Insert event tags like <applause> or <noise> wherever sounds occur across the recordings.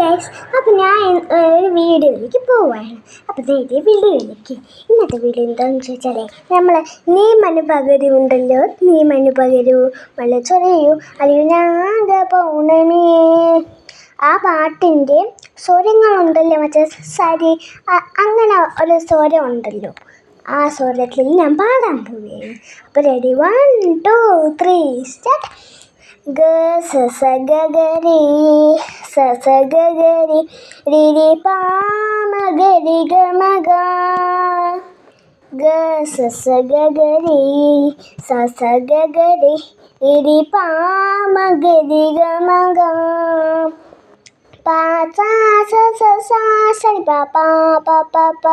Guys അപ്പോൾ ഞാൻ ഒരു വീഡിയോയിലേക്ക് പോവുകയാണ് അപ്പോൾ ഇതേ വീഡിയോയിലേക്ക്. ഇന്നത്തെ വീഡിയോ എന്താണെന്ന് ചോദിച്ചാൽ നമ്മൾ നീ മനു പകരു ഉണ്ടല്ലോ. നീ മനു പകരൂ മല അല്ലെങ്കിൽ അലിയുനാഗ പൗർണമിയേ ആ പാട്ടിന്റെ സ്വരങ്ങളുണ്ടല്ലോ മറ്റേ സരി അങ്ങനെ ഒരു സ്വരം ഉണ്ടല്ലോ ആ സ്വരത്തിൽ ഞാൻ പാടാൻ പോവുകയാണ്. അപ്പോൾ ready one two three start ഗ സ ഗ ഗ ಸಸಗರಿ ರಿರಿ ಪಾಮಗರಿ ಗಮಗ ಗ ಸಸಗರಿ ಸಸಗರಿ ರಿರಿ ಪಾಮಗರಿ ಗಮಗ ಪಾಚ ಸ ಸರಿ ಪ ಪ ಪ ಪ ಪ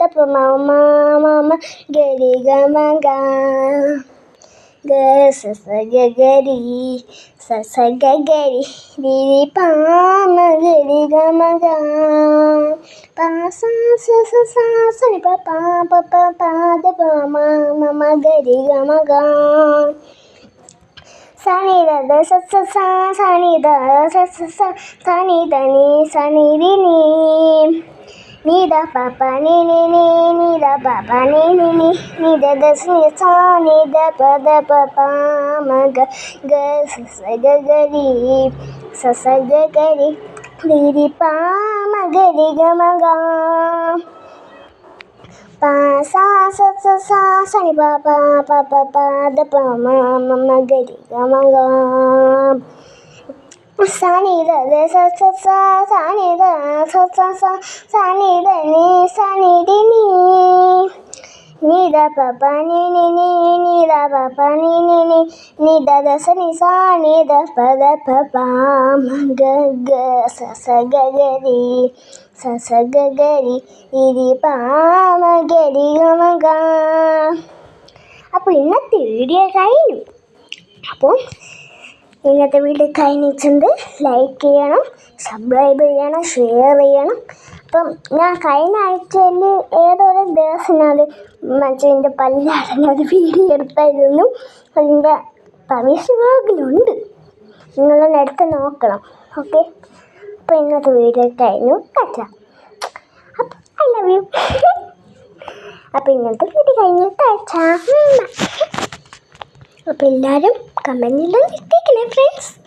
ದ ಪ ಮ ಮ ಮ ಮ ಗರಿ ಗಮಗ ಗ ಸಸಗರಿ 傻傻个个哩哩哩爸妈个哩个妈个，爸傻傻傻傻傻哩爸爸爸爸爸的爸妈妈妈个哩个妈个，傻哩的的傻傻傻傻哩的傻傻傻傻哩的你傻哩的你。你的爸爸，你你你，你的爸爸，你你你，你的的是你唱，你的爸的爸爸妈哥哥，是谁哥哥的？是谁哥哥的？你的爸妈哥的个妈哥，爸啥啥啥啥啥你爸爸爸爸爸的爸妈妈妈哥的个妈哥。சாணி த சாணி த சாணி த நீ சாணி டி நீ நீத பப்ப நீ நீ நீ நீத பப்ப நீ நீ நீ நீத தச நீ சா நீத பத பபாம கக சச ககரி சச ககரி இது பாம கரி கமகா அப்போ இன்னத்து வீடியோ காயினும் அப்போ ഇന്നത്തെ വീഡിയോ കഴിഞ്ഞിട്ടുണ്ട് ലൈക്ക് ചെയ്യണം സബ്സ്ക്രൈബ് ചെയ്യണം ഷെയർ ചെയ്യണം. അപ്പം ഞാൻ കഴിഞ്ഞ ആഴ്ചയിൽ ഏതൊരു ദിവസം ഞാൻ മറ്റേ എന്റെ പല്ലാടന ഒരു വീഡിയോ എടുത്തായിരുന്നു. അതിന്റെ പവിഷ വ്ലോഗിലുണ്ട് നിങ്ങളൊന്ന് എടുത്ത് നോക്കണം. ഓക്കെ അപ്പോൾ ഇന്നത്തെ വീഡിയോ കഴിഞ്ഞു. കച്ച അപ്പം ഐ ലവ് യു അപ്പം ഇന്നത്തെ വീഡിയോ കഴിഞ്ഞു കച്ച <laughs> അപ്പം എല്ലാവരും കമന്റിലും Please.